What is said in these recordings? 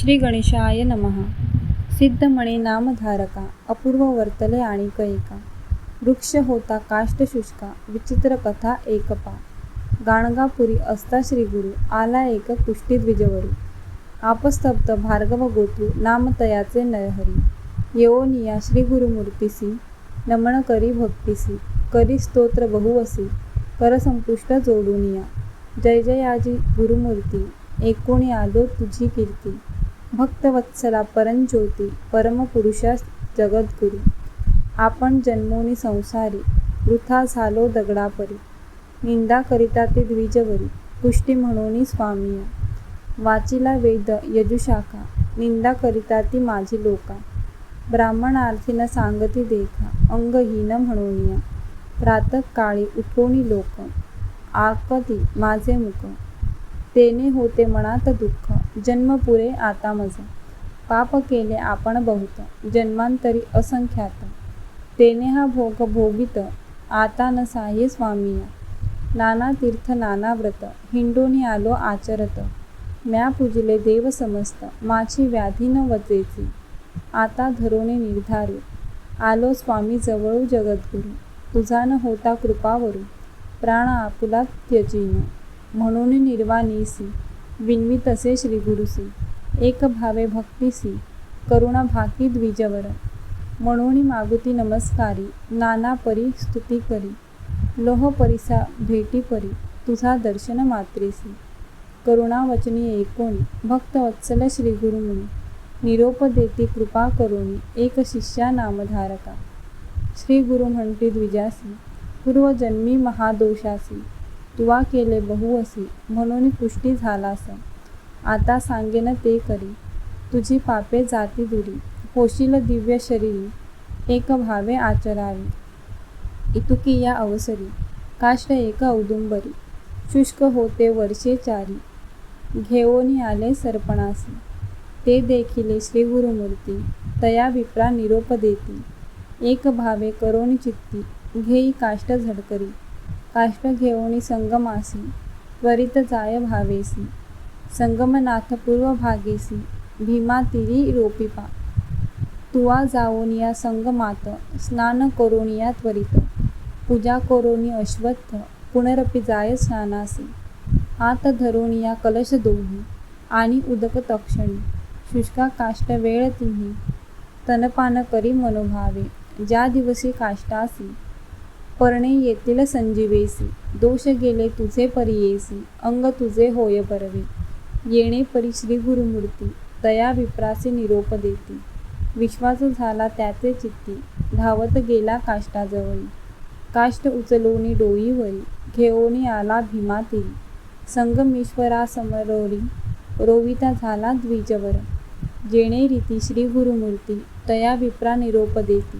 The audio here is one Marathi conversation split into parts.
श्री गणेशाय नमः. सिद्धमणे नामधारका अपूर्व वर्तले आणि कैका. वृक्ष होता काष्ट शुष्का विचित्र कथा एकपा. गाणगापुरी असता श्री गुरु आला एक कुष्टी द्विजवरू. आपस्तब्ध भार्गव गोतू नामतयाचे नयहरी. नरहरी येओनिया श्री गुरुमूर्तीसी नमन करी भक्तीसी करी स्तोत्र बहुवसी करसंपुष्ट जोडूनिया. जय जयाजी गुरुमूर्ती एकोणी आलो तुझी कीर्ती. भक्तवत्सला परंज्योती परमपुरुषा जगद्गुरू. आपण जन्मोनी संसारी वृथा झालो दगडापरी. निंदा करिता ते द्विजवरी पुष्टी म्हणून स्वामीया. वाचिला वेद यजुशाखा निंदा करिता ती माझी लोका. ब्राह्मणार्थीन सांगती देखा अंगहीन म्हणूनिया. प्रातःकाळी उठोनी लोक आकती माझे मुख. तेने होते मनात दुःख. जन्म पुरे आता मज. पाप केले आपण बहुत. जन्मांतरी असंख्यात. तेने हा भोग भोगित. आता न साये स्वामीया नाना तीर्थ नाना व्रत. हिंडोनी आलो आचरत. म्या पुजले देव समस्त. माझी व्याधी न वचेची. आता धरोने निर्धारू. आलो स्वामी जवळू जगद्गुरू. तुझा न होता कृपावरू. प्राण आपुला त्यजीन. म्हणून निर्वाणीसी. विनवी तसे श्री गुरुसी एक भावे भक्तीसी करुणा भाकी द्विजवर. म्हणून मागुती नमस्कारी. नाना परी स्तुती करी. लोह परिसा भेटी परी. तुझा दर्शन मात्रेसी करुणा वचनी एकोणी. भक्त वत्सल श्री गुरुमुनी निरोप देती कृपा करुणी. एक शिष्या नामधारका. श्री गुरु म्हणती द्विजासी पूर्वजन्मी महादोषासी तुवा केले बहुअसी म्हणून पुष्टी झालास आता सांगेन ते करी. तुझी पापे जाती दुरी. होशील दिव्य शरीरी. एक भावे आचरावी. इतुकी या अवसरी. काष्ट एक औदुंबरी. शुष्क होते वर्षे चारी. घेऊनी आले सर्पणासी. ते देखिले श्री गुरुमूर्ती. तया विप्रा निरोप देती. एक भावे करोनी चित्ती. घेई काष्ट झडकरी. काष्ट घेऊनी संगमासी त्वरित जाय भावेसी संगमनाथ पूर्व भागेसी भीमा तिरी रोपिपा तुवा जाओनिया संगमात स्नान करोनिया त्वरित। पूजा करोनी अश्वत्थ पुनरपि जाय स्नानासी हात धरोनिया कलश दोही आणि उदक तक्षणी। शुष्का काष्ट वेळ तिन्ही तनपान करी मनोभावे। ज्या दिवशी काष्टासी परणे येतील संजीवेसी. दोष गेले तुझे परियेसी. अंग तुझे होय परवे. येणे परी श्री गुरुमूर्ती. दया विप्रासी निरोप देती. विश्वास झाला त्याचे चित्ती. धावत गेला काष्टाजवळी काष्ट उचलोनी डोईवरी घेऊनी आला भीमातील संगमेश्वरा समरोरी. रोविता झाला द्विजवर. जेणे रीती श्री गुरुमूर्ती. तया विप्रा निरोप देती.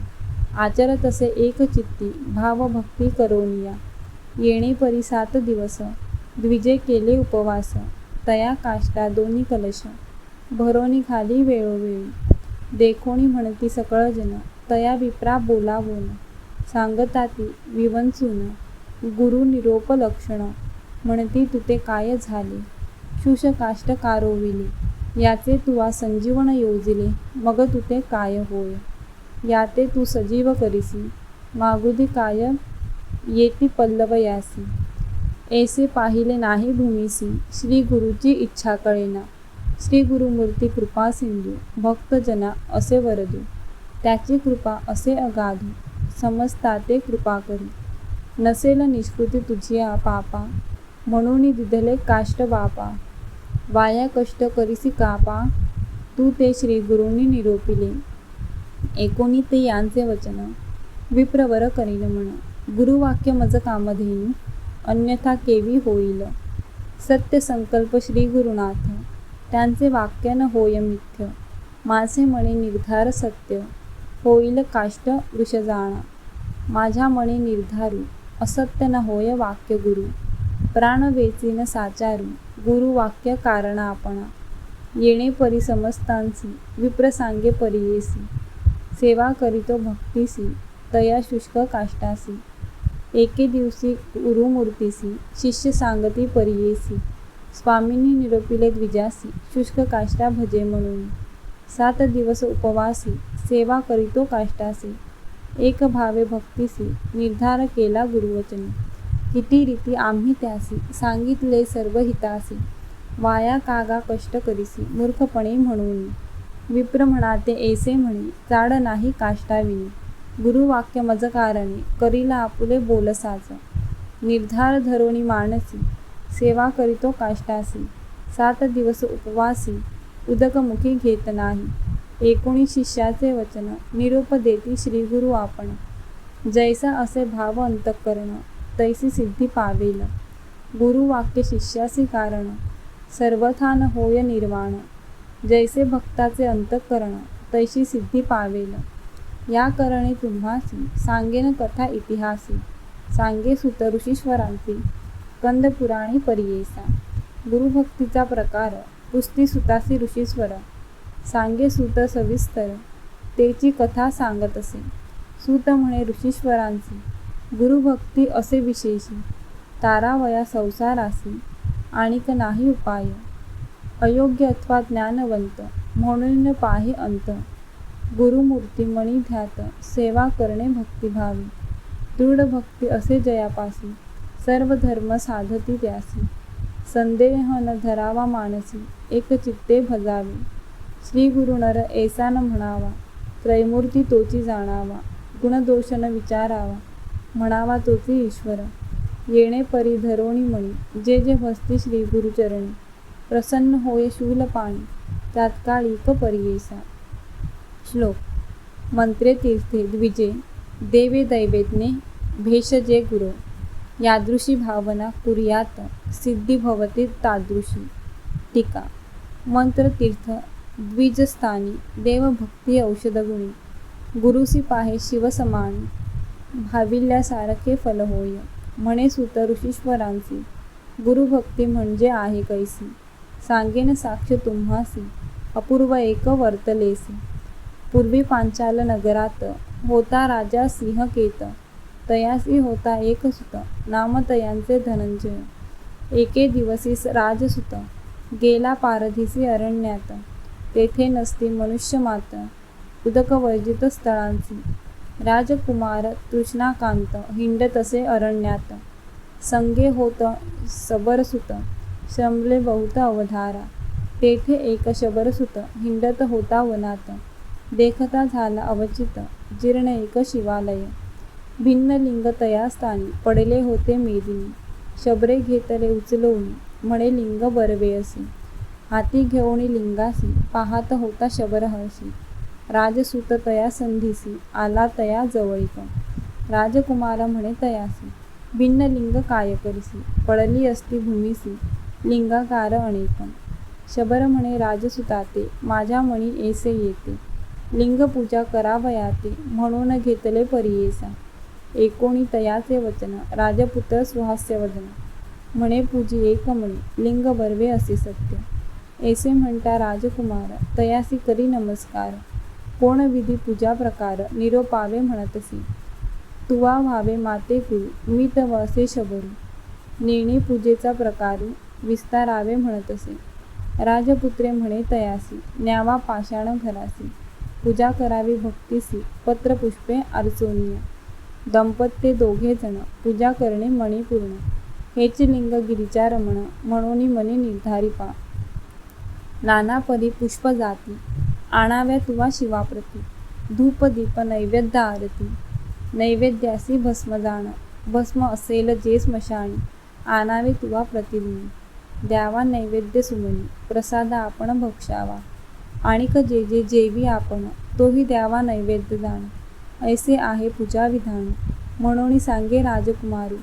आचर तसे एक चित्ती भाव भक्ती करोनिया येणे परी सात दिवस द्विजे केले उपवास तया काष्टा दोन्ही कलश भरोनी खाली वेळोवेळी. देखोणी म्हणती सकळ जन तया विप्रा बोलावून सांगता ती विवंचून गुरु निरोप लक्षण म्हणती तुते काय झाले? शुष काष्ट कारोविले याचे तुवा संजीवन योजिले मग तुते काय होय? याते तू सजीव करीसी मागुदी काय येती पल्लव यासी. ऐसे पाहिले नाही भूमीसी श्री गुरुची इच्छा कळेना. श्री गुरुमूर्ती कृपा सिंधू भक्तजना असे वरदू. त्याची कृपा असे अगाधू समजता ते कृपा करी. नसेल निष्कृती तुझिया पापा म्हणून दिधले काष्ट बापा. वाया कष्ट करीसी कापा तू ते श्री गुरुंनी निरोपिले. एकोणी ते यांचे वचन विप्रवर करील म्हण. गुरुवाक्य मज कामधेनू अन्यथा केवी होईल? सत्य संकल्प श्री गुरुनाथ. त्यांचे वाक्य न होय मिथ्य. माझे मणी निर्धार सत्य. होईल काष्ट वृषजाणा. माझ्या मणी निर्धारू. असत्य न होय वाक्य गुरु. प्राण वेचीन साचारू. गुरु वाक्य कारण आपणा. येणे परी समस्तांसी विप्र सांगे परियेसी. सेवा करीतो भक्तीसी तया शुष्क काष्टासी. एके दिवशी गुरुमूर्तीसी शिष्य सांगती परियेसी. स्वामींनी निरोपिले द्विजासी शुष्क काष्टा भजे म्हणून. सात दिवस उपवासी सेवा करीतो काष्टासी. एक भावे भक्तीसी निर्धार केला गुरुवचनी. किती रीती आम्ही त्यासी सांगितले सर्व हितासी. वाया कागा कष्ट करीसी मूर्खपणे म्हणून. विप्र म्हणाते ऐसे म्हणे चाड नाही काष्टाविनी. गुरुवाक्य मज कारणे करीला आपुले बोलसाच निर्धार धरोणी मानसी सेवा करीतो काष्टासी. सात दिवस उपवासी उदकमुखी घेत नाही. एकोणी शिष्याचे वचन निरूप देती श्रीगुरु आपण. जैसा असे भाव अंतकरण तैसी सिद्धी पावेल. गुरुवाक्य शिष्यासी कारण सर्वथान होय निर्वाण. जैसे भक्ताचे अंतःकरण तैशी सिद्धी पावेल. या करणे तुम्हासी सांगेन कथा इतिहासी. सांगे सुत ऋषीश्वरांची. कंद पुराणी परियेसा गुरुभक्तीचा प्रकार पुस्ती सुतासी ऋषीश्वर. सांगे सुत सविस्तर तेची कथा सांगत असे. सुत म्हणे ऋषीश्वरांची गुरुभक्ती असे विशेषी. तारावया संसारासी आणिक नाही उपाय. अयोग्य अथवा ज्ञानवंत म्हणून पाहि अंत. गुरुमूर्ती मणी ध्यात सेवा करणे भक्तिभावी. दृढ भक्ती असे जयापासी सर्व धर्म साधती त्यासी. संदेह न धरावा मानसी एक चित्ते भजावे. श्री गुरु नर ऐसा न म्हणावा त्रैमूर्ती तोची जाणावा गुणदोष न विचारावा म्हणावा तोची ईश्वर. येणे परी धरोणी मणी जे जे भस्ती श्री गुरुचरणी. प्रसन्न होय शूल पाणी तात्कालिक परियेसा श्लोक. मंत्रे तीर्थे द्विजे देवे दैवेज्ञे भेषजे गुरो. यादृशी भावना कुर्यात सिद्धी भवती तादृशी. टीका. मंत्रतीर्थ द्विजस्थानी देवभक्ती औषधगुणी. गुरुसी पाहे शिवसमान भाविल्यासारखे फल होय. म्हणे सुत ऋषीश्वरांची गुरुभक्ती म्हणजे आहे कैसी. सांगेन साक्ष तुम्हासी अपूर्व एक वर्तलेसी. पूर्वी पांचाल नगरात होता राजा सिंहकेत तयासी होता एक सुत नाम तयांचे धनंजय. एके दिवसी राजसुत गेला पारधीसी अरण्यात. तेथे नसती मनुष्य मात उदकवर्जित स्थळांची. राजकुमार तृष्णाकांत हिंडतसे अरण्यात. संगे होत सबरसुत श्रमले बहुत अवधारा. तेथे एक शबरसुत हिंडत होता वनात. देखता झाला अवचित जीर्ण एक शिवालय. भिन्न लिंग तया स्थानी पडले होते मेदिनी. शबरे घेतले उचलवून म्हणे लिंग बरवे असे. हाती घेऊन लिंगासी पाहत होता शबरहर्षी राजसूत तया संधीसी आला तया जवळीक. राजकुमार म्हणे तयासी. भिन्न लिंग काय करीसी? पडली असती भूमीसी. लिंगाकार अनेक शबर म्हणे राजसुताते माझ्या मणी येसे येते. लिंग पूजा करावयाते म्हणून घेतले परियेसा. एकोणी तयाचे वचन राजपुत्र सुहास्य वचन म्हणे पूजी एक म्हणे लिंग बर्वे असे सत्य. ऐसे म्हणता राजकुमार तयासी करी नमस्कार. कोण विधी पूजा प्रकार निरोपावे म्हणतसी. तुवा व्हावे माते गुरु मी तव असे शबरू. नेणे पूजेचा प्रकारू विस्तारावे म्हणत असे. राजपुत्रे म्हणे तयासी न्यावा पाषाण घरासी. पूजा करावी भक्तीसी पत्रपुष्पे अर्चोनिया. दंपत्य दोघे जण पूजा करणे मणिपूर्ण. हेच लिंग गिरिजा रमण म्हणून मनी निर्धारिपा नानापदी नाना परी पुष्प जाती. आणाव्या तुवा शिवाप्रती. धूप दीप नैवेद्य आरती. नैवेद्यासी भस्म जाण. भस्म असेल जे स्मशाणी आणावे तुवा प्रतिदिनी. द्यावा नैवेद्य सुमनी प्रसाद आपण भक्षावा. आणिक जे जे जेवी आपण तोही द्यावा नैवेद्य दान. ऐसे आहे पूजा विधान. म्हणून सांगे राजकुमारी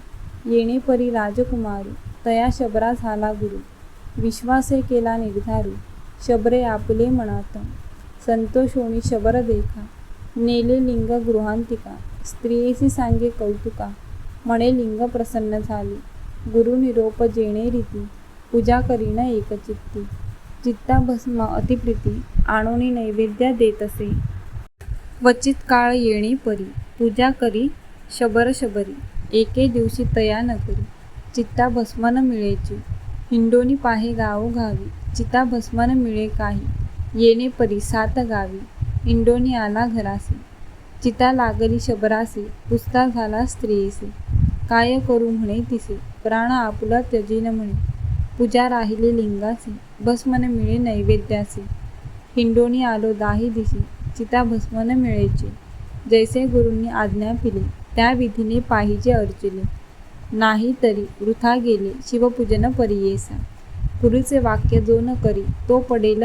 येणे परी राजकुमारी तया शबरा झाला गुरु. विश्वासे केला निर्धारी शबरे आपले मनात. संतोषोणी शबर देखा. नेले लिंग गृहांतिका. स्त्रियेसी सांगे कौतुका. म्हणे लिंग प्रसन्न झाली. गुरु निरोप जेणे रीती. पूजा करीन एकचित्ती. चित्ता भस्म अतिप्रीती आणोनी नैवेद्य देत असे. क्वचित काळ येणे परी. पूजा करी शबर शबरी. एके दिवशी तया न करी. चित्ता भस्म न मिळेची. हिंडोनी पाहे गावोगावी चिता भस्मन मिळे काही. येणे परी सात गावी. हिंडोनी आला घरासी. चिता लागली शबरासी. पुस्ता झाला स्त्रियेसी. काय करू म्हणे तिसे. प्राण आपुला त्यजीन म्हणे. पूजा राहिली लिंगासी भस्मन मिळे नैवेद्यासी. हिंडोनी आलो दाही दिसी चिता भस्मन मिळेची. जैसे गुरूंनी आज्ञा पिली त्या विधीने पाहिजे अर्चिले नाही तरी वृथा गेले शिवपूजन परियेसा. गुरुचे वाक्य जो न करी तो पडेल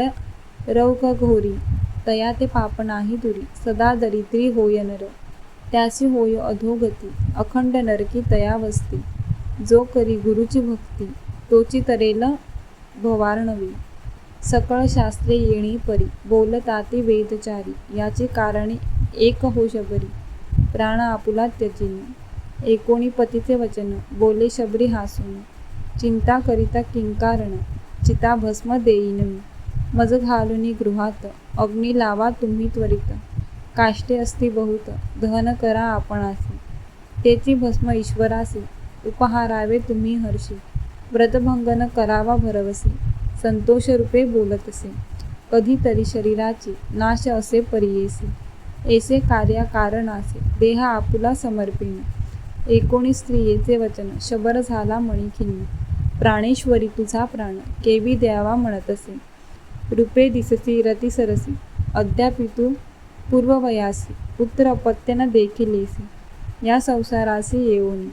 रौक घोरी तया ते पाप नाही दुरी सदा दरिद्री होय नर त्यासी होय अधोगती अखंड नरकी तया वस्ती. जो करी गुरुची भक्ती तोची तरेल भवार्णवी। सकळ शास्त्रे येणी परी बोलताती वेदचारी याचे कारणे एक हो शबरी। प्राण आपुला त्यजिन। एकोणी पतीचे वचन बोले शबरी हासून चिंता करिता किंकारण चिता भस्म देईन मी। मज घालुनी गृहात अग्नी लावा तुम्ही त्वरित। काष्टे असती बहुत दहन करा आपणासी। तेची भस्म ईश्वरासी उपहारावे तुम्ही हर्षी। व्रतभंगन करावा भरवसे संतोषरूपे बोलत असे कधीतरी शरीराची नाश असे परियेसे. ऐसे कार्या कारणासे देह आपुला समर्पिण एकोणीस स्त्रियेचे वचन शबर झाला मणिखिन्न प्राणेश्वरी तुझा प्राण केवी द्यावा म्हणत असे रूपे दिससी रती सरसी. अद्यापि तू पूर्ववयासी पुत्र अपत्यन देखील या संसारासी येऊन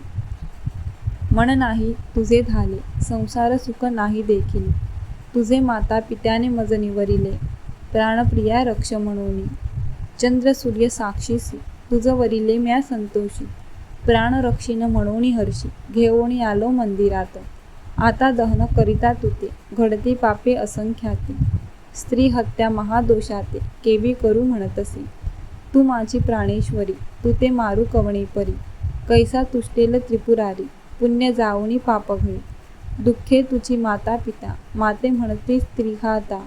मन नाही तुझे झाले. संसार सुख नाही देखील. तुझे माता पित्याने मज निवरिले. प्राणप्रिया रक्ष म्हणून. चंद्र सूर्य साक्षीसी. तुझं वरिले म्या संतोषी. प्राणरक्षीनं म्हणून हर्षी. घेऊन आलो मंदिरात. आता दहन करिता तुते. घडती पापे असंख्याते. स्त्री हत्या महादोषाते. केवी करू म्हणतसे. तू माझी प्राणेश्वरी. तू ते मारू कवणे परी कैसा तुष्टेल त्रिपुरारी. पुण्य जाऊनी पाप घे दुःखे तुझी माता पिता. माते म्हणते स्त्रीघाता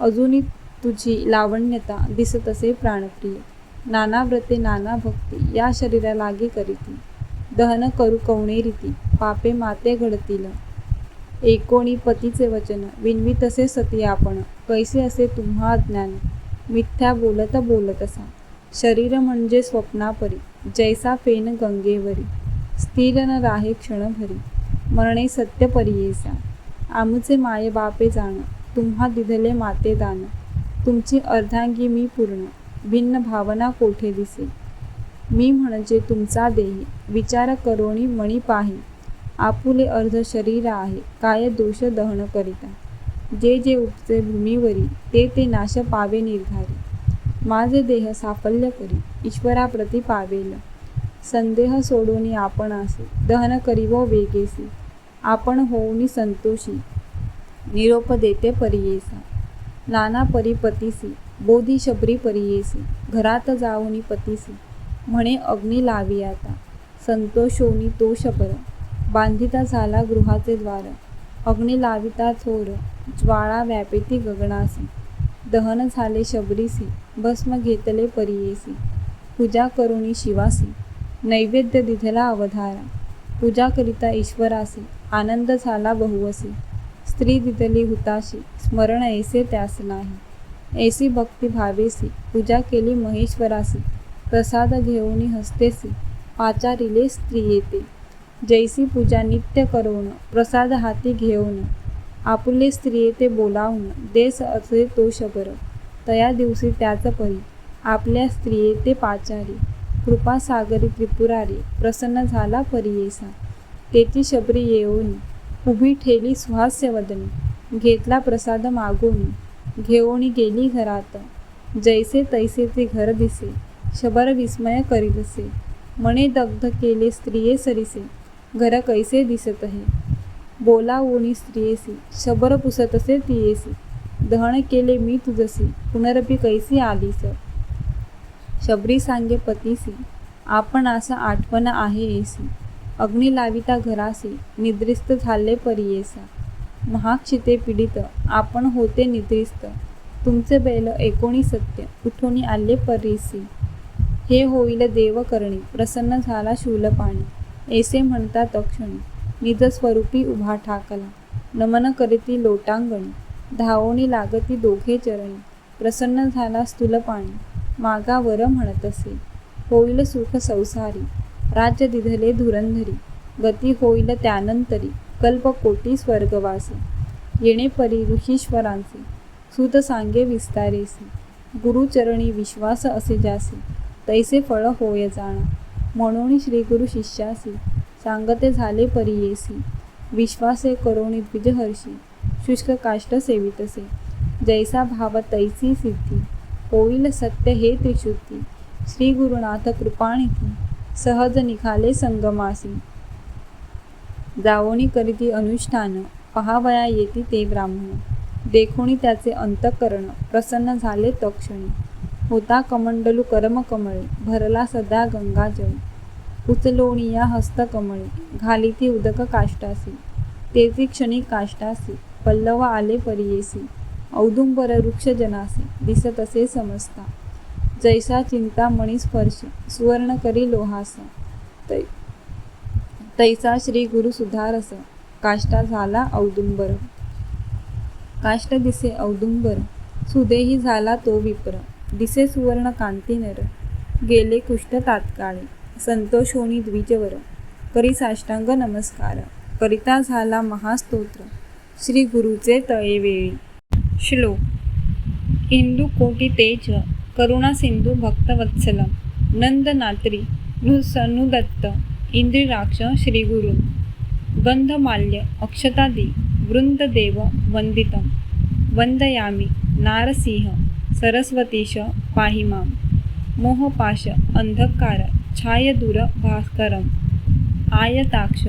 अजूनही तुझी लावण्यता दिसत असे प्राणप्रिय. नाना व्रते नाना भक्ती या शरीरा लागे करीती. दहन करू कवणे रीती पापे माते घडतील. एकोणी पतीचे वचन विनवी तसे सती आपण कैसे असे तुम्हा अज्ञान मिथ्या बोलत बोलत असा. शरीर म्हणजे स्वप्नापरी जैसा फेन गंगेवरी. स्थिर न राहे क्षणभरी. मरणे सत्य परियेसा. आमुचे माये बापे जाण. तुम्हा दिधले माते दान तुमची अर्धांगी मी पूर्ण. भिन्न भावना कोठे दिसे? मी म्हणजे तुमचा देही. विचार करोणी मणी पाही. आपुले अर्ध शरीर आहे. काय दोष दहन करिता? जे जे उपजे भूमीवरी ते ते नाश पावे निर्धारी. माझे देह साफल्य करी. ईश्वराप्रती पावेल. संदेह सोडून आपण असे दहन करिवो वेगेसी. आपण होऊनी संतोषी. निरोप देते परियेसा. नाना परिपतीसी बोधी शबरी परियेसी. घरात जाऊनी पतीसी. म्हणे अग्नी लावी आता. संतोषोनी तो शबर. बांधिता झाला गृहाचे द्वार. अग्नी लाविता थोर. ज्वाळा व्यापेती गगनासी. दहन झाले शबरीसी. भस्म घेतले परियेसी. पूजा करुणी शिवासी. नैवेद्य दिधेला अवधारा. पूजा करिता ईश्वरासी आनंद झाला बहुवसी स्त्री दिदली हुताशी स्मरण ऐसे त्यास नाही. ऐसी भक्ती भावेसी पूजा केली महेश्वरासी. प्रसाद घेऊनी हस्तेसी पाचारिले स्त्री येते. जैसी पूजा नित्य करून प्रसाद हाती घेऊन. आपुले स्त्रिये ते बोलावून देस असे तो शबर. तया दिवशी त्याच परी आपल्या स्त्रिये ते पाचारी. कृपा सागरी त्रिपुरारी प्रसन्न झाला परियेसा. तेथी शबरी येऊन उभी ठेली सुहास्यवदनी. घेतला प्रसाद मागून घेऊन गेली घरात. जैसे तैसे ते घर दिसे शबर विस्मय करीतसे मने दग्ध केले स्त्रिये सरिसे घर कैसे दिसत आहे उणी स्त्रियेसी शबर पुसतसे तियेसी दहन केले मी तुझसी पुनरपी कैसी आलीस? शबरी सांगे पतीसी आपण असं आठवण आहे येसी. अग्नी लाविता घरासी निद्रिस्त झाले परियेसा. महाक्षिते पीडित आपण होते निद्रिस्त. तुमचे बैल एकोणी सत्य उठोनी आले परीसी हे होईल देव करणे प्रसन्न झाला शूलपाणी ऐसे म्हणता तक्षणी निज स्वरूपी उभा ठाकला. नमन करीती लोटांगणी धावोनी लागती दोघे चरणी. प्रसन्न झाला स्थूलपाणी मागावर म्हणत म्हणतसे होईल सुख संसारी. राज्य दिधले धुरंधरी. गती होईल त्यानंतरी. कल्पकोटी स्वर्गवासी. येणे परी ऋषीश्वरांचे. सुत सांगे विस्तारेसी. गुरुचरणी विश्वास असे जासी. तैसे फळ होय जाणा. म्हणून श्री गुरु शिष्यासी. सांगते झाले परी येसी. विश्वासे करोणी द्विजहर्षी. शुष्क काष्ट सेवितसे. जैसा भाव तैसी सिद्धी. होईल सत्य हे त्रिशुद्धी श्री गुरुनाथ कृपाणिती सहज निघाले संगमासी. जावणी करीती अनुष्ठान पहावया येती ते ब्राह्मण. देखोणी त्याचे अंतकरण प्रसन्न झाले तक्षणी होता कमंडलू कर्मकमळे भरला सदा गंगाजळी उचलोणिया हस्तकमळे घालिती उदक काष्टासी. तेची क्षणी काष्टासी पल्लव आले परियेसी. औदुंबर वृक्ष जनासी दिसत असे समजता. जैसा चिंतामणी स्पर्श सुवर्ण करी लोहास. तै तैसा श्री गुरु सुधारस काष्टा झाला औदुंबर. काष्ट दिसे औदुंबर सुदेही झाला तो विप्र. दिसे सुवर्ण कांतीनर गेले कुष्ठ तात्काळे. संतोष होणी द्विजवर. करी साष्टांग नमस्कार. करिता झाला महास्तोत्र. श्री गुरुचे तळेवेळी श्लोक. इंदू कोटी तेज करुणा सिंधू भक्तवत्सलम नंदनात्री नृसनुदत्त इंद्रिराक्ष श्रीगुरु गंधमाल्य अक्षतादी वृंददेव वंदितम वंदयामी नारसिंह सरस्वतीश पाहि मां मोहपाश अंधकार छायदूर भास्करम आयताक्ष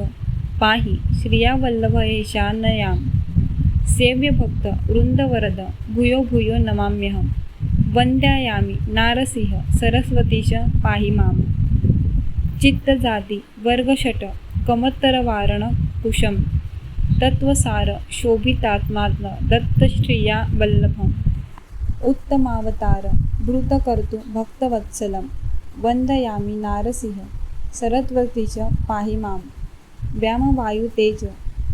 पाहि सेव्य सेव्यभक्त वृंदवरद भूयो भूयो नमाम्यहं। वंद्यायामी नारसिंह सरस्वतीश पाहि मां चित्तजाती वर्गषट कमत्तरवारण कुशम तत्वसार शोभितात्मात्म दत्तश्रिया वल्लभम। उत्तमावतार भृतकर्तु भक्तवत्सलं वन्दयामि नारसिंह सरस्वतीश पाहि माम। व्यामवायुतेज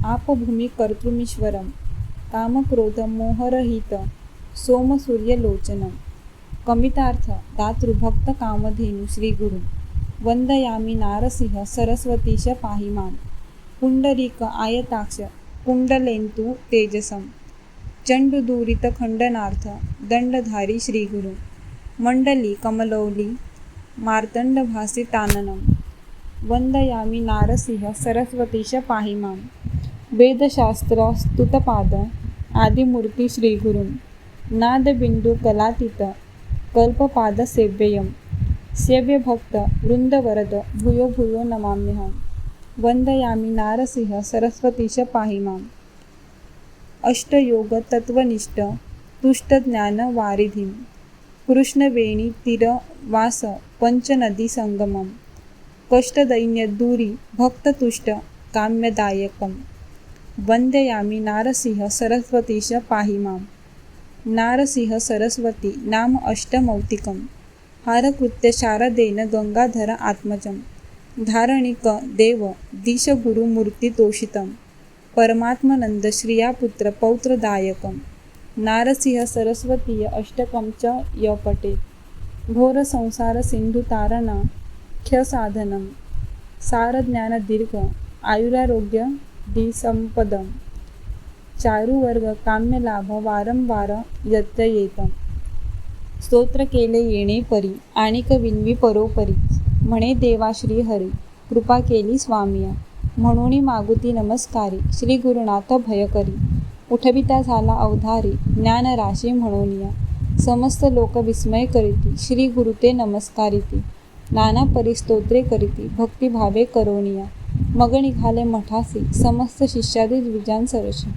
आपभूमिकर्तृमीश्वरम कामक्रोध मोहरहित सोमसूर्यलोचनं कमितार्थ दातृभक्त कामधेनु श्रीगुरु। वंदयामी नारसिंह सरस्वतीश पाहि मां पुंडरीक आयताक्ष कुण्डलेन्तु तेजसं चंडुदूरित खंडनार्थ दंडधारी श्रीगुरु। मंडली कमलौली मार्तंडभासिताननं वंदयामी नारसिंह सरस्वतीश पाहि मां वेदशास्त्र स्तुतपाद आदिमूर्ती श्रीगुरुं. नादबिंदू कलातीत कल्पपाद सेव्यभक्त वृंदवरद भूयो भूयो नमाम्यहं. वंदयामी नारसिंह सरस्वतीश पाहि माम् अष्टयोग तत्वनिष्ठ तुष्टज्ञान पञ्चनदीसङ्गमं कृष्णवेणी तीर वास पंचनदी कष्टदैन्यदूरी भक्ततुष्ट काम्यदायकम्. वंदयामी नारसिंह सरस्वतीश पाहि मां नारसिंह सरस्वती नाम अष्टमौतिकम्. हारकृत्य शारदेन गंगाधर आत्मजं धारणिक देव दिशगुरुमूर्तितोषितं परमात्मनंद श्रियापुत्र पौत्रदायकं नारसिंह सरस्वती अष्टकं च य पठेत् घोरसंसारसिन्धुतारणा सारज्ञानदीर्घ आयुरारोग्य दिसंपदं चारुवर्ग काम्यलाभ वारंवार यत्ययेतं स्तोत्र केले येणे परी आणिक विनवी परोपरी। म्हणे देवा श्री हरी कृपा केली स्वामिया। म्हणून मागुती नमस्कारी श्री गुरुनाथ भयकरी। उठविता झाला अवधारी ज्ञानराशी म्हणूनिया। समस्त लोक विस्मय करीती श्री गुरुते नमस्कारिती। नाना परिस्तोत्रे करीती भक्तिभावे करोनिया। मग निघाले मठासी समस्त शिष्यादी द्विजांसरशी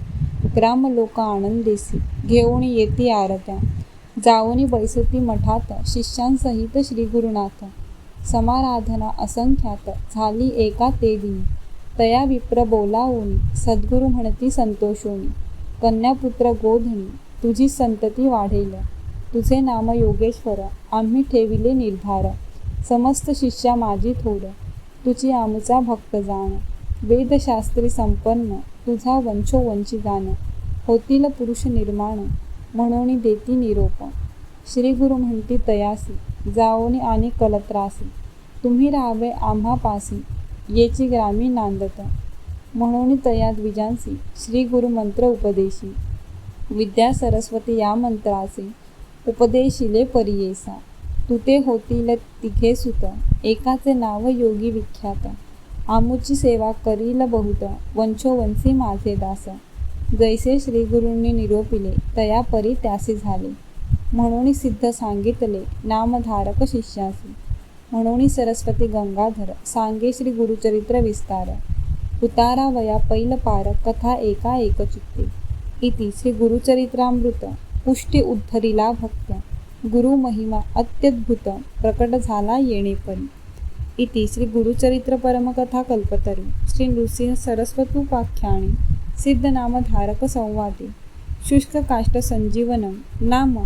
ग्राम लोक आनंदेसी घेऊन येती आरत्या जाऊनी बैसती मठात शिष्यांसहित श्री गुरुनाथ समाराधना असंख्यात झाली एका ते दिनी. तया विप्र बोलावून सद्गुरु म्हणती संतोषोनी. कन्यापुत्र गोधनी तुझी संतती वाढेल. तुझे नाम योगेश्वर आम्ही ठेविले निर्धार. समस्त शिष्या माझी थोडं तुझी आमचा भक्त जाण. वेदशास्त्री संपन्न तुझा वंशोवंशी गान होतील पुरुष निर्माण म्हणून देती निरोप. श्री गुरु म्हणती तयासी जाओनी आणि कलत्रासी. तुम्ही राहावे आम्हापासी येची ग्रामी नांदत. म्हणून तया द्विजांसी श्री गुरु मंत्र उपदेशी. विद्या सरस्वती या मंत्राचे उपदेशिले परियेसा. तुते होतील तिघे सुत. एकाचे नाव योगी विख्यात. आमुची सेवा करील बहुत. वंशोवंशी माझे दास. जैसे श्रीगुरूंनी निरोपिले तया परी त्यासी झाले. म्हणून सिद्ध सांगितले नामधारक शिष्यासी. म्हणून सरस्वती गंगाधर सांगे श्री गुरुचरित्र विस्तार. उतारा वया पैल पार कथा एका एक चित्ते. इति श्री गुरुचरित्रामृत. पुष्टी उद्धरिला भक्त. गुरु महिमा अत्यद्भुत प्रकट झाला येणेपरी इति श्री गुरुचरित्र परमकथा कल्पतरी. श्री नृसिंह सरस्वतूपाख्याने सिद्धनामधारक संवादे. शुष्क काष्ट संजीवनम नाम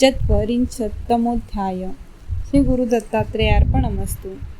चत्वरिंशत्तमोध्याय. श्री गुरुदत्तात्रेयार्पणमस्तु